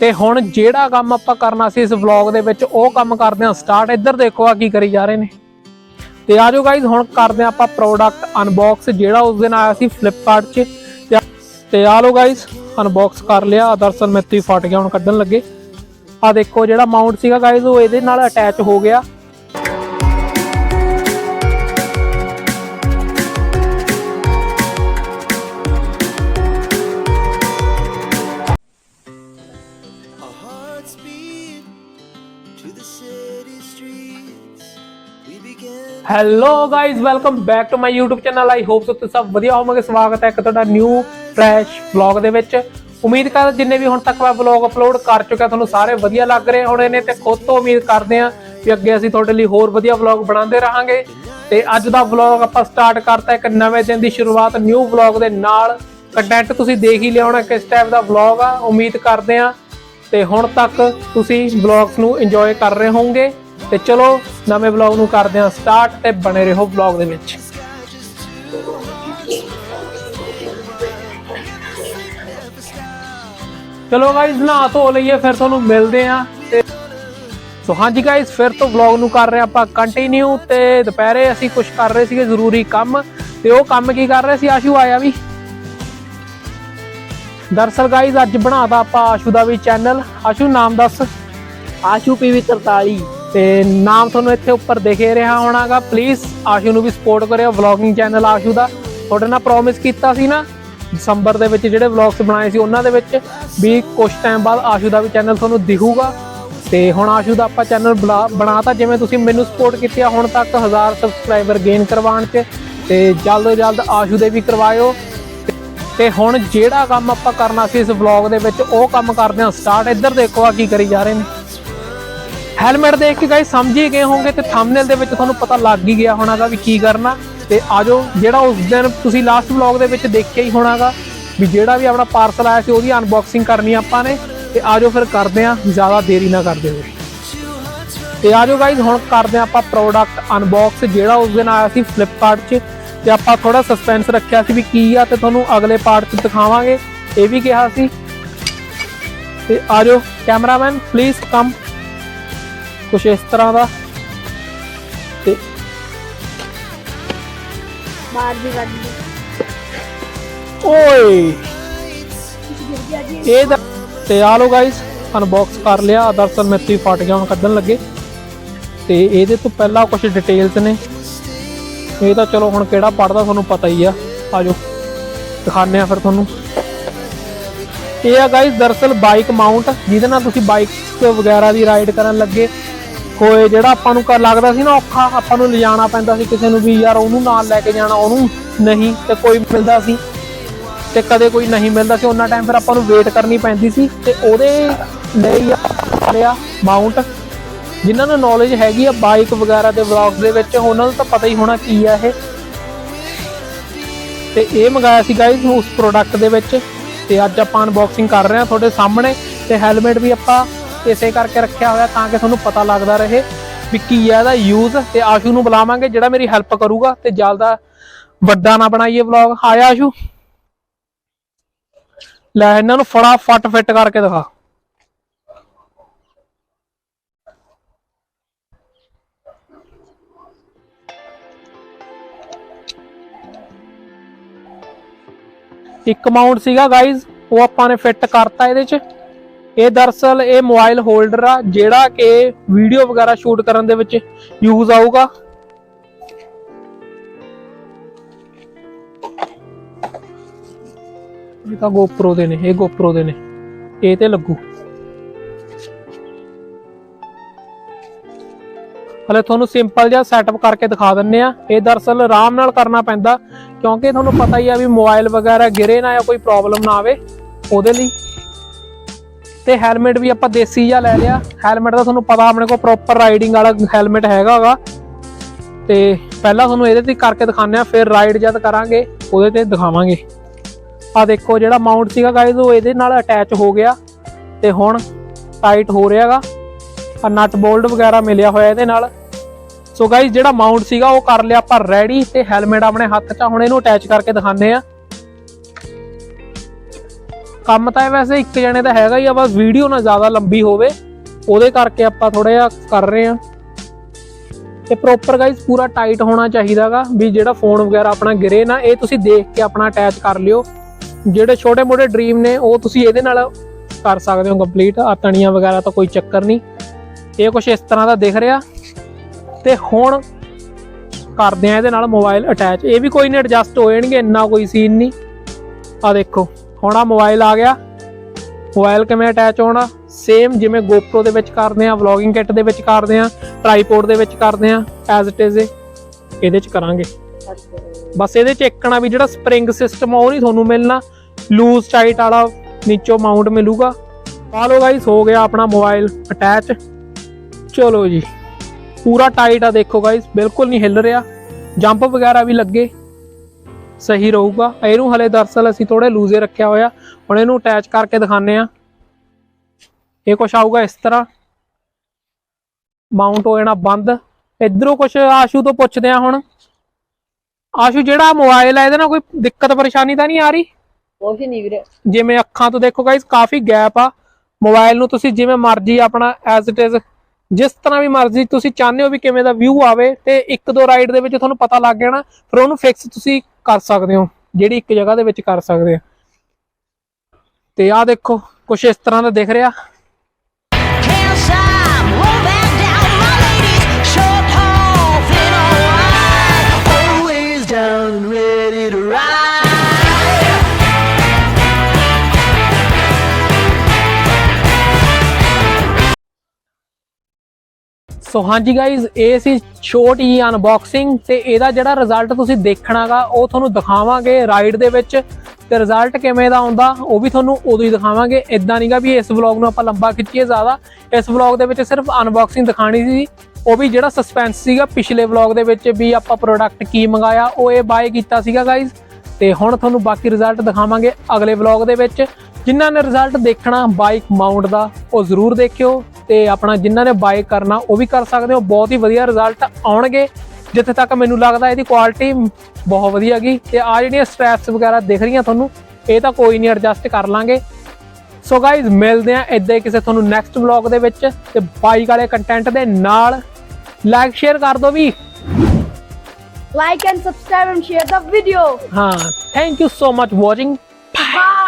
ਤੇ ਹੁਣ ਜਿਹੜਾ ਕੰਮ ਆਪਾਂ ਕਰਨਾ ਸੀ ਇਸ ਵਲੌਗ ਦੇ ਵਿੱਚ, ਉਹ ਕੰਮ ਕਰਦੇ ਹਾਂ ਸਟਾਰਟ ਇੱਧਰ ਦੇਖੋ ਆ ਕੀ ਕਰੀ ਜਾ ਰਹੇ ਨੇ। ਤੇ ਆਜੋ ਗਾਇਜ਼ ਹੁਣ ਕਰਦੇ ਹਾਂ ਆਪਾਂ ਪ੍ਰੋਡਕਟ ਅਨਬਾਕਸ ਜਿਹੜਾ ਉਸ ਦਿਨ ਆਇਆ ਸੀ ਫਲਿੱਪਕਾਰਟ 'ਚ। ਤੇ- ਆ ਲੋ ਗਾਇਜ਼ ਅਨਬਾਕਸ ਕਰ ਲਿਆ। ਦਰਸਲ ਮੈਤੀ ਫਟ ਗਿਆ, ਹੁਣ ਕੱਢਣ ਲੱਗੇ। ਆ ਦੇਖੋ ਜਿਹੜਾ ਮਾਊਂਟ ਸੀਗਾ ਗਾਇਜ਼ ਉਹ ਇਹਦੇ ਨਾਲ ਅਟੈਚ ਹੋ ਗਿਆ। Hello guys welcome back to my YouTube channel I hope so ਤੁਸੀਂ ਸਭ ਵਧੀਆ ਹੋਵੋਗੇ। ਸਵਾਗਤ ਹੈ ਇੱਕ ਤੁਹਾਡਾ ਨਿਊ ਫਰੈਸ਼ ਵਲੌਗ ਦੇ ਵਿੱਚ। ਉਮੀਦ ਕਰ ਜਿੰਨੇ ਵੀ ਹੁਣ ਤੱਕ ਮੈਂ ਵਲੌਗ ਅਪਲੋਡ ਕਰ ਚੁੱਕਿਆ, ਤੁਹਾਨੂੰ ਸਾਰੇ ਵਧੀਆ ਲੱਗ ਰਹੇ ਹੋਣੇ ਨੇ ਤੇ ਖੁਦ ਤੋਂ ਉਮੀਦ ਕਰਦੇ ਹਾਂ ਵੀ ਅੱਗੇ ਅਸੀਂ ਤੁਹਾਡੇ ਲਈ ਹੋਰ ਵਧੀਆ ਵਲੌਗ ਬਣਾਉਂਦੇ ਰਹਾਂਗੇ। ਤੇ ਅੱਜ ਦਾ ਵਲੌਗ ਆਪਾਂ ਸਟਾਰਟ ਕਰਤਾ ਇੱਕ ਨਵੇਂ ਦਿਨ ਦੀ ਸ਼ੁਰੂਆਤ ਨਿਊ ਵਲੌਗ ਦੇ ਨਾਲ। ਕੰਟੈਂਟ ਤੁਸੀਂ ਦੇਖ ਹੀ ਲਿਆਉਣਾ ਕਿਸ ਟਾਈਪ ਦਾ ਵਲੌਗ ਆ, ਉਮੀਦ ਕਰਦੇ ਹਾਂ। ਤੇ ਹੁਣ ਤੱਕ ਤੁਸੀਂ ਵਲੌਗਸ ਨੂੰ ਇੰਜੋਏ ਕਰ ਰਹੇ ਹੋਵੋਗੇ। ਤੇ ਚਲੋ, ਨਵੇਂ ਵਲੌਗ ਨੂੰ ਕਰਦੇ ਹਾਂ ਸਟਾਰਟ ਤੇ ਬਣੇ ਰਹੋ ਵਲੌਗ ਦੇ ਵਿੱਚ। ਚਲੋ ਗਾਇਜ਼ ਨਹਾ ਧੋ ਲਈਏ, ਫਿਰ ਤੁਹਾਨੂੰ ਮਿਲਦੇ ਆ ਤੇ ਸੋ ਹਾਂਜੀ ਗਾਇਜ਼ ਫਿਰ ਤੋਂ ਵਲੌਗ ਨੂੰ ਕਰ ਰਹੇ ਆਪਾਂ ਕੰਟੀਨਿਊ ਤੇ ਦੁਪਹਿਰੇ ਅਸੀਂ ਕੁਝ ਕਰ ਰਹੇ ਸੀਗੇ, ਜ਼ਰੂਰੀ ਕੰਮ। ਤੇ ਉਹ ਕੰਮ ਕੀ ਕਰ ਰਹੇ ਸੀ? ਆਸ਼ੂ ਆਇਆ ਵੀ। ਦਰਸਲ ਗਾਇਜ਼ ਅੱਜ ਬਣਾਤਾ ਆਪਾਂ ਆਸ਼ੂ ਦਾ ਵੀ ਚੈਨਲ ਆਸ਼ੂ, ਨਾਮ ਦੱਸ। ਆਸ਼ੂ ਪੀਵੀ 43 ਤੇ ਨਾਮ ਤੁਹਾਨੂੰ ਇੱਥੇ ਉੱਪਰ ਦਿਖੇ ਰਿਹਾ ਹੋਣਾਗਾ। ਪਲੀਜ਼ ਆਸ਼ੂ ਨੂੰ ਵੀ ਸਪੋਰਟ ਕਰਿਓ ਵਲੌਗਿੰਗ ਚੈਨਲ ਆਸ਼ੂ ਦਾ। ਤੁਹਾਡੇ ਨਾਲ ਪ੍ਰੋਮਿਸ ਕੀਤਾ ਸੀ ਨਾ, ਦਸੰਬਰ ਦੇ ਵਿੱਚ ਜਿਹੜੇ ਵਲੌਗਸ ਬਣਾਏ ਸੀ, ਉਹਨਾਂ ਦੇ ਵਿੱਚ ਵੀ ਕੁਝ ਟਾਈਮ ਬਾਅਦ ਆਸ਼ੂ ਦਾ ਵੀ ਚੈਨਲ ਤੁਹਾਨੂੰ ਦਿਖੂਗਾ। ਤੇ ਹੁਣ ਆਸ਼ੂ ਦਾ ਆਪਾਂ ਚੈਨਲ ਬਣਾਤਾ, ਜਿਵੇਂ ਤੁਸੀਂ ਮੈਨੂੰ ਸਪੋਰਟ ਕੀਤੀ ਆ ਹੁਣ ਤੱਕ 1000 ਸਬਸਕ੍ਰਾਈਬਰ ਗੇਨ ਕਰਵਾਉਣ 'ਚ। ਤੇ ਜਲਦ ਤੋਂ ਜਲਦ ਆਸ਼ੂ ਦੇ ਵੀ ਕਰਵਾਇਓ। ਤੇ ਹੁਣ ਜਿਹੜਾ ਕੰਮ ਆਪਾਂ ਕਰਨਾ ਸੀ ਇਸ ਵਲੌਗ ਦੇ ਵਿੱਚ, ਉਹ ਕੰਮ ਕਰਦੇ ਹਾਂ ਸਟਾਰਟ ਇੱਧਰ ਦੇਖੋ ਆ ਕੀ ਕਰੀ ਜਾ ਰਹੇ ਨੇ। ਹੈਲਮਟ ਦੇਖ ਕੇ ਗਾਇਸ ਸਮਝ ਹੀ ਗਏ ਹੋਵੋਗੇ ਤੇ ਥੰਬਨੇਲ ਦੇ ਵਿੱਚ ਤੁਹਾਨੂੰ ਪਤਾ ਲੱਗ ਹੀ ਗਿਆ ਹੋਣਾਗਾ ਵੀ ਕੀ ਕਰਨਾ। ਤੇ ਆਜੋ ਜਿਹੜਾ ਉਸ ਦਿਨ ਤੁਸੀਂ ਲਾਸਟ ਵਲੌਗ ਦੇ ਵਿੱਚ ਦੇਖਿਆ ਹੀ ਹੋਣਾਗਾ ਵੀ ਜਿਹੜਾ ਵੀ ਆਪਣਾ ਪਾਰਸਲ ਆਇਆ ਸੀ ਉਹਦੀ ਅਨਬਾਕਸਿੰਗ ਕਰਨੀ ਆਪਾਂ ਨੇ। ਤੇ ਆਜੋ ਫਿਰ ਕਰਦੇ ਹਾਂ, ਜ਼ਿਆਦਾ ਦੇਰੀ ਨਾ ਕਰਦੇ ਹੋਏ। ਤੇ ਆਜੋ ਗਾਇਜ਼ ਹੁਣ ਕਰਦੇ ਹਾਂ ਆਪਾਂ ਪ੍ਰੋਡਕਟ ਅਨਬਾਕਸ ਜਿਹੜਾ ਉਸ ਦਿਨ ਆਇਆ ਸੀ ਫਲਿੱਪਕਾਰਟ 'ਚ। ਤੇ ਆਪਾਂ ਥੋੜਾ ਸਸਪੈਂਸ ਰੱਖਿਆ ਸੀ ਵੀ ਕੀ ਆ ਤੇ ਤੁਹਾਨੂੰ ਅਗਲੇ ਪਾਰਟ 'ਚ ਦਿਖਾਵਾਂਗੇ। ਇਹ ਵੀ ਕਿਹਾ ਸੀ। ਤੇ ਆਜੋ ਕੈਮਰਾਮੈਨ ਪਲੀਜ਼ ਕਮ ਕੁਛ ਇਸ ਤਰ੍ਹਾਂ ਦਾ ਤੇ ਬਾਹਰ ਦੀ ਗੱਡੀ ਓਏ! ਇਹ ਦਾ- ਤੇ ਆ ਲੋ ਗਾਇਸ ਅਨਬਾਕਸ ਕਰ ਲਿਆ ਦਰਸਲ ਮੈਤੀ ਫਟ ਗਿਆ ਹੁਣ ਕੱਢਣ ਲੱਗੇ। ਤੇ ਇਹਦੇ ਤੋਂ ਪਹਿਲਾਂ ਕੁਝ ਡਿਟੇਲਸ ਨੇ। ਇਹ ਤਾਂ ਚਲੋ ਹੁਣ ਕਿਹੜਾ ਪੜਦਾ ਤੁਹਾਨੂੰ ਪਤਾ ਹੀ ਆ। ਆਜੋ ਦਿਖਾਣੇ ਆ ਫਿਰ ਤੁਹਾਨੂੰ। ਇਹ ਆ ਗਾਇਸ ਦਰਸਲ ਬਾਈਕ ਮਾਊਂਟ ਜਿਹਦੇ ਨਾਲ ਤੁਸੀਂ ਬਾਈਕ ਵਗੈਰਾ ਦੀ ਰਾਈਡ ਕਰਨ ਲੱਗੇ। ਹੋਏ ਜਿਹੜਾ ਆਪਾਂ ਨੂੰ ਕਰ ਲੱਗਦਾ ਸੀ ਨਾ ਔਖਾ, ਆਪਾਂ ਨੂੰ ਲਿਜਾਣਾ ਪੈਂਦਾ ਸੀ ਕਿਸੇ ਨੂੰ ਵੀ ਯਾਰ ਉਹਨੂੰ ਨਾਲ ਲੈ ਕੇ ਜਾਣਾ, ਉਹਨੂੰ ਨਹੀਂ ਤੇ ਕੋਈ ਮਿਲਦਾ ਸੀ ਤੇ ਕਦੇ ਕੋਈ ਨਹੀਂ ਮਿਲਦਾ ਸੀ। ਉਹਨਾਂ ਟਾਈਮ ਫਿਰ ਆਪਾਂ ਨੂੰ ਵੇਟ ਕਰਨੀ ਪੈਂਦੀ ਸੀ ਤੇ ਉਹਦੇ ਲਈ ਆ ਲਿਆ ਮਾਊਂਟ ਜਿਨ੍ਹਾਂ ਨੂੰ ਨੌਲੇਜ ਹੈਗੀ ਆ ਬਾਈਕ ਵਗੈਰਾ ਦੇ ਵਲੌਗਸ ਦੇ ਵਿੱਚ, ਉਹਨਾਂ ਨੂੰ ਤਾਂ ਪਤਾ ਹੀ ਹੋਣਾ ਕੀ ਆ ਇਹ। ਤੇ ਇਹ ਮੰਗਾਇਆ ਸੀ ਗਾਇਜ਼ ਉਸ ਪ੍ਰੋਡਕਟ ਦੇ ਵਿੱਚ ਤੇ ਅੱਜ ਆਪਾਂ ਅਨਬਾਕਸਿੰਗ ਕਰ ਰਹੇ ਹਾਂ ਤੁਹਾਡੇ ਸਾਹਮਣੇ। ਤੇ ਹੈਲਮਟ ਵੀ ਆਪਾਂ ਇਸੇ ਕਰਕੇ ਰੱਖਿਆ ਹੋਇਆ ਤਾਂ ਕਿ ਤੁਹਾਨੂੰ ਪਤਾ ਲੱਗਦਾ ਰਹੇ ਵੀ ਕੀ ਹੈ ਇਹਦਾ ਯੂਜ਼ ਤੇ ਆਸ਼ੂ ਨੂੰ ਬੁਲਾਵਾਂਗੇ, ਜਿਹੜਾ ਮੇਰੀ ਹੈਲਪ ਕਰੂਗਾ ਤੇ ਜਲਦਾ ਵੱਡਾ ਨਾ ਬਣਾਈਏ ਵਲੌਗ ਆਇਆ ਆਸ਼ੂ। ਲੈ ਇਹਨਾਂ ਨੂੰ ਫਟਾਫਟ ਫਿੱਟ ਕਰਕੇ ਦਿਖਾ। ਇੱਕ ਮਾਊਂਟ ਸੀਗਾ ਗਾਇਜ਼ ਉਹ ਆਪਾਂ ਨੇ ਫਿੱਟ ਕਰਤਾ ਇਹਦੇ ਚ। ਇਹ ਦਰਸਲ ਇਹ ਮੋਬਾਈਲ ਹੋਲਡਰ ਆ, ਜਿਹੜਾ ਕਿ ਵੀਡੀਓ ਵਗੈਰਾ ਸ਼ੂਟ ਕਰਨ ਦੇ ਵਿੱਚ ਯੂਜ਼ ਆਊਗਾ। ਇਹ ਤਾਂ GoPro ਦੇ ਨੇ, ਇਹ GoPro ਦੇ ਨੇ। ਇਹ ਤੇ ਲੱਗੂ। ਹਲੇ ਤੁਹਾਨੂੰ ਸਿੰਪਲ ਜਿਹਾ ਸੈਟਅਪ ਕਰਕੇ ਦਿਖਾ ਦਿੰਨੇ ਆ। ਇਹ ਦਰਸਲ ਆਰਾਮ ਨਾਲ ਕਰਨਾ ਪੈਂਦਾ, ਕਿਉਂਕਿ ਤੁਹਾਨੂੰ ਪਤਾ ਹੀ ਆ ਵੀ ਮੋਬਾਈਲ ਵਗੈਰਾ ਗਿਰੇ ਨਾ ਜਾਂ ਕੋਈ ਪ੍ਰੋਬਲਮ ਨਾ ਆਵੇ, ਉਹਦੇ ਲਈ ਤੇ ਹੈਲਮਟ ਵੀ ਆਪਾਂ ਦੇਸੀ ਜਿਹਾ ਲੈ ਲਿਆ। ਹੈਲਮਟ ਦਾ ਤੁਹਾਨੂੰ ਪਤਾ ਆਪਣੇ ਕੋਲ ਪ੍ਰੋਪਰ ਰਾਈਡਿੰਗ ਵਾਲਾ ਹੈਲਮਟ ਹੈਗਾਗਾ ਤੇ ਪਹਿਲਾਂ ਤੁਹਾਨੂੰ ਇਹਦੇ ਤੇ ਕਰਕੇ ਦਿਖਾਉਂਦੇ ਆ ਫਿਰ ਰਾਈਡ ਜਦ ਕਰਾਂਗੇ, ਉਹਦੇ ਤੇ ਦਿਖਾਵਾਂਗੇ। ਆ ਦੇਖੋ ਜਿਹੜਾ ਮਾਊਂਟ ਸੀਗਾ ਗਾਇਜ਼ ਉਹ ਇਹਦੇ ਨਾਲ ਅਟੈਚ ਹੋ ਗਿਆ। ਤੇ ਹੁਣ ਟਾਈਟ ਹੋ ਰਿਹਾਗਾ ਆ ਨਟ ਬੋਲਟ ਵਗੈਰਾ ਮਿਲਿਆ ਹੋਇਆ ਇਹਦੇ ਨਾਲ। ਸੋ ਗਾਇਜ਼ ਜਿਹੜਾ ਮਾਊਂਟ ਸੀਗਾ ਉਹ ਕਰ ਲਿਆ ਆਪਾਂ ਰੈਡੀ ਤੇ ਹੈਲਮਟ ਆਪਣੇ ਹੱਥ 'ਚ ਹੁਣ ਇਹਨੂੰ ਅਟੈਚ ਕਰਕੇ ਦਿਖਾਉਂਦੇ ਆ ਕੰਮ ਤਾਂ ਵੈਸੇ ਇੱਕ ਜਣੇ ਦਾ ਹੈਗਾ ਹੀ ਆ, ਬਸ ਵੀਡੀਓ ਨਾ ਜ਼ਿਆਦਾ ਲੰਬੀ ਹੋਵੇ। ਉਹਦੇ ਕਰਕੇ ਆਪਾਂ ਥੋੜਾ ਜਿਹਾ ਕਰ ਰਹੇ ਆ ਤੇ ਪ੍ਰੋਪਰ ਗਾਈਸ ਪੂਰਾ ਟਾਈਟ ਹੋਣਾ ਚਾਹੀਦਾਗਾ ਵੀ ਜਿਹੜਾ ਫੋਨ ਵਗੈਰਾ ਆਪਣਾ ਗਿਰੇ ਨਾ, ਇਹ ਤੁਸੀਂ ਦੇਖ ਕੇ ਆਪਣਾ ਅਟੈਚ ਕਰ ਲਿਓ। ਜਿਹੜੇ ਛੋਟੇ ਮੋਟੇ ਡ੍ਰੀਮ ਨੇ, ਉਹ ਤੁਸੀਂ ਇਹਦੇ ਨਾਲ ਕਰ ਸਕਦੇ ਹੋ ਕੰਪਲੀਟ ਆ ਤਣੀਆਂ ਵਗੈਰਾ ਤਾਂ ਕੋਈ ਚੱਕਰ ਨਹੀਂ। ਇਹ ਕੁਝ ਇਸ ਤਰ੍ਹਾਂ ਦਾ ਦਿਖ ਰਿਹਾ। ਤੇ ਹੁਣ ਕਰਦੇ ਆ ਇਹਦੇ ਨਾਲ ਮੋਬਾਈਲ ਅਟੈਚ ਇਹ ਵੀ ਕੋਈ ਨਹੀਂ ਐਡਜਸਟ ਹੋ ਜਾਣਗੇ, ਇੰਨਾ ਕੋਈ ਸੀਨ ਨਹੀਂ। ਆ ਦੇਖੋ। ਹੁਣ ਆ ਮੋਬਾਈਲ ਆ ਗਿਆ। ਮੋਬਾਈਲ ਕਿਵੇਂ ਅਟੈਚ ਹੋਣਾ? ਸੇਮ ਜਿਵੇਂ GoPro ਦੇ ਵਿੱਚ ਕਰਦੇ ਆ ਵਲੌਗਿੰਗ ਕਿੱਟ ਦੇ ਵਿੱਚ ਕਰਦੇ ਆ ਟ੍ਰਾਈਪੋਡ ਦੇ ਵਿੱਚ ਕਰਦੇ ਆ ਐਜ਼ ਇਟ ਇਜ਼ ਇਹਦੇ ਚ ਕਰਾਂਗੇ। ਬਸ ਇਹਦੇ ਚ ਇੱਕਣਾ ਵੀ ਜਿਹੜਾ ਸਪ੍ਰਿੰਗ ਸਿਸਟਮ ਆ, ਉਹ ਨਹੀਂ ਤੁਹਾਨੂੰ ਮਿਲਣਾ। ਲੂਜ਼ ਟਾਈਟ ਵਾਲਾ ਨੀਚੋਂ ਮਾਊਂਟ ਮਿਲੂਗਾ। ਆ ਲੋ ਗਾਈਸ ਹੋ ਗਿਆ ਆਪਣਾ ਮੋਬਾਈਲ ਅਟੈਚ ਚਲੋ ਜੀ, ਪੂਰਾ ਟਾਈਟ ਆ ਦੇਖੋ ਗਾਈਸ ਬਿਲਕੁਲ ਨਹੀਂ ਹਿੱਲ ਰਿਹਾ। ਜੰਪ ਵਗੈਰਾ ਵੀ ਲੱਗੇ। ਸਹੀ ਰਹੂਗਾ। ਇਹਨੂੰ ਹਲੇ ਦਰਸਲ ਅਸੀਂ ਥੋੜੇ ਲੂਜ਼ੇ ਰੱਖਿਆ ਹੋਇਆ। ਹੁਣ ਇਹਨੂੰ ਅਟੈਚ ਕਰਕੇ ਦਿਖਾਣੇ ਆ ਇਹ ਕੁਛ ਆਊਗਾ ਇਸ ਤਰ੍ਹਾਂ। ਮਾਊਂਟ ਹੋ ਜਾਣਾ ਬੰਦ। ਇਧਰੋਂ ਕੁਛ ਆਸ਼ੂ ਤੋਂ ਪੁੱਛਦੇ ਆ ਹੁਣ। ਆਸ਼ੂ ਜਿਹੜਾ ਮੋਬਾਈਲ ਹੈ ਇਹਦੇ ਨਾਲ ਕੋਈ ਦਿੱਕਤ ਪਰੇਸ਼ਾਨੀ ਤਾਂ ਨਹੀਂ ਆ ਰਹੀ? ਕੁਛ ਨਹੀਂ ਵੀਰੇ। ਜਿਵੇਂ ਅੱਖਾਂ ਤੋਂ ਦੇਖੋ ਗਾਇਸ ਕਾਫੀ ਗੈਪ ਆ। ਮੋਬਾਈਲ ਨੂੰ ਤੁਸੀਂ ਜਿਵੇਂ ਮਰਜ਼ੀ ਆਪਣਾ ਐਜ਼ ਇਟ ਇਜ਼ ਜਿਸ ਤਰ੍ਹਾਂ ਵੀ ਮਰਜ਼ੀ ਤੁਸੀਂ ਚਾਹੁੰਦੇ ਹੋ ਵੀ ਕਿਵੇਂ ਦਾ ਵਿਊ ਆਵੇ ਤੇ ਇੱਕ ਦੋ ਰਾਈਡ ਦੇ ਵਿੱਚ ਤੁਹਾਨੂੰ ਪਤਾ ਲੱਗ ਜਾਣਾ। ਫਿਰ ਉਹਨੂੰ ਫਿਕਸ ਤੁਸੀਂ ਕਰ ਸਕਦੇ ਹੋ, ਜਿਹੜੀ ਇੱਕ ਜਗ੍ਹਾ ਦੇ ਵਿੱਚ ਕਰ ਸਕਦੇ ਆ ਤੇ ਆਹ ਦੇਖੋ, ਕੁਛ ਇਸ ਤਰ੍ਹਾਂ ਦਾ ਦਿਖ ਰਿਹਾ। ਸੋ ਹਾਂਜੀ ਗਾਇਜ਼ ਇਹ ਸੀ ਛੋਟੀ ਅਨਬਾਕਸਿੰਗ e ਤੇ ਇਹਦਾ ਜਿਹੜਾ ਰਿਜ਼ਲਟ ਤੁਸੀਂ ਦੇਖਣਾਗਾ, ਉਹ ਤੁਹਾਨੂੰ ਦਿਖਾਵਾਂਗੇ ਰਾਈਡ ਦੇ ਵਿੱਚ। ਤੇ ਰਿਜ਼ਲਟ ਕਿਵੇਂ ਦਾ ਆਉਂਦਾ, ਉਹ ਵੀ ਤੁਹਾਨੂੰ ਉਦੋਂ ਹੀ ਦਿਖਾਵਾਂਗੇ। ਇਦਾਂ ਨਹੀਂਗਾ ਵੀ ਇਸ ਵਲੌਗ ਨੂੰ ਆਪਾਂ ਲੰਬਾ ਖਿੱਚੀਏ ਜ਼ਿਆਦਾ। ਇਸ ਵਲੌਗ ਦੇ ਵਿੱਚ ਸਿਰਫ ਅਨਬਾਕਸਿੰਗ ਦਿਖਾਣੀ ਸੀ। ਉਹ ਵੀ ਜਿਹੜਾ ਸਸਪੈਂਸ ਸੀਗਾ ਪਿਛਲੇ ਵਲੌਗ ਦੇ ਵਿੱਚ ਵੀ ਆਪਾਂ ਪ੍ਰੋਡਕਟ ਕੀ ਮੰਗਾਇਆ, ਉਹ ਇਹ ਬਾਏ ਕੀਤਾ ਸੀਗਾ ਗਾਇਜ਼ ਤੇ ਹੁਣ ਤੁਹਾਨੂੰ ਬਾਕੀ ਰਿਜ਼ਲਟ ਦਿਖਾਵਾਂਗੇ ਅਗਲੇ ਵਲੌਗ ਦੇ ਵਿੱਚ। ਜਿਨ੍ਹਾਂ ਨੇ ਰਿਜ਼ਲਟ ਦੇਖਣਾ ਬਾਈਕ ਮਾਊਂਟ ਦਾ ਉਹ ਜ਼ਰੂਰ ਦੇਖਿਓ ਤੇ ਆਪਣਾ ਜਿਨ੍ਹਾਂ ਨੇ ਬਾਈ ਕਰਨਾ ਉਹ ਵੀ ਕਰ ਸਕਦੇ ਹੋ। ਬਹੁਤ ਹੀ ਵਧੀਆ ਰਿਜ਼ਲਟ ਆਉਣਗੇ। ਜਿੱਥੇ ਤੱਕ ਮੈਨੂੰ ਲੱਗਦਾ ਇਹਦੀ ਕੁਆਲਿਟੀ ਬਹੁਤ ਵਧੀਆ ਗਈ ਤੇ ਆ ਜਿਹੜੀਆਂ ਸਟ੍ਰੈਪਸ ਵਗੈਰਾ ਦਿਖ ਰਹੀਆਂ ਤੁਹਾਨੂੰ ਇਹ ਤਾਂ ਕੋਈ ਨਹੀਂ ਐਡਜਸਟ ਕਰ ਲਾਂਗੇ। ਸੋ ਗਾਇਜ਼ ਮਿਲਦੇ ਆ ਇਦਾਂ ਹੀ ਕਿਸੇ ਤੁਹਾਨੂੰ ਨੈਕਸਟ ਵਲੌਗ ਦੇ ਵਿੱਚ ਤੇ ਬਾਈਕ ਵਾਲੇ ਕੰਟੈਂਟ ਦੇ ਨਾਲ। ਲਾਈਕ ਸ਼ੇਅਰ ਕਰ ਦਿਓ ਵੀ। Like and subscribe and share the video. ਹਾਂ thank you so much watching Bye.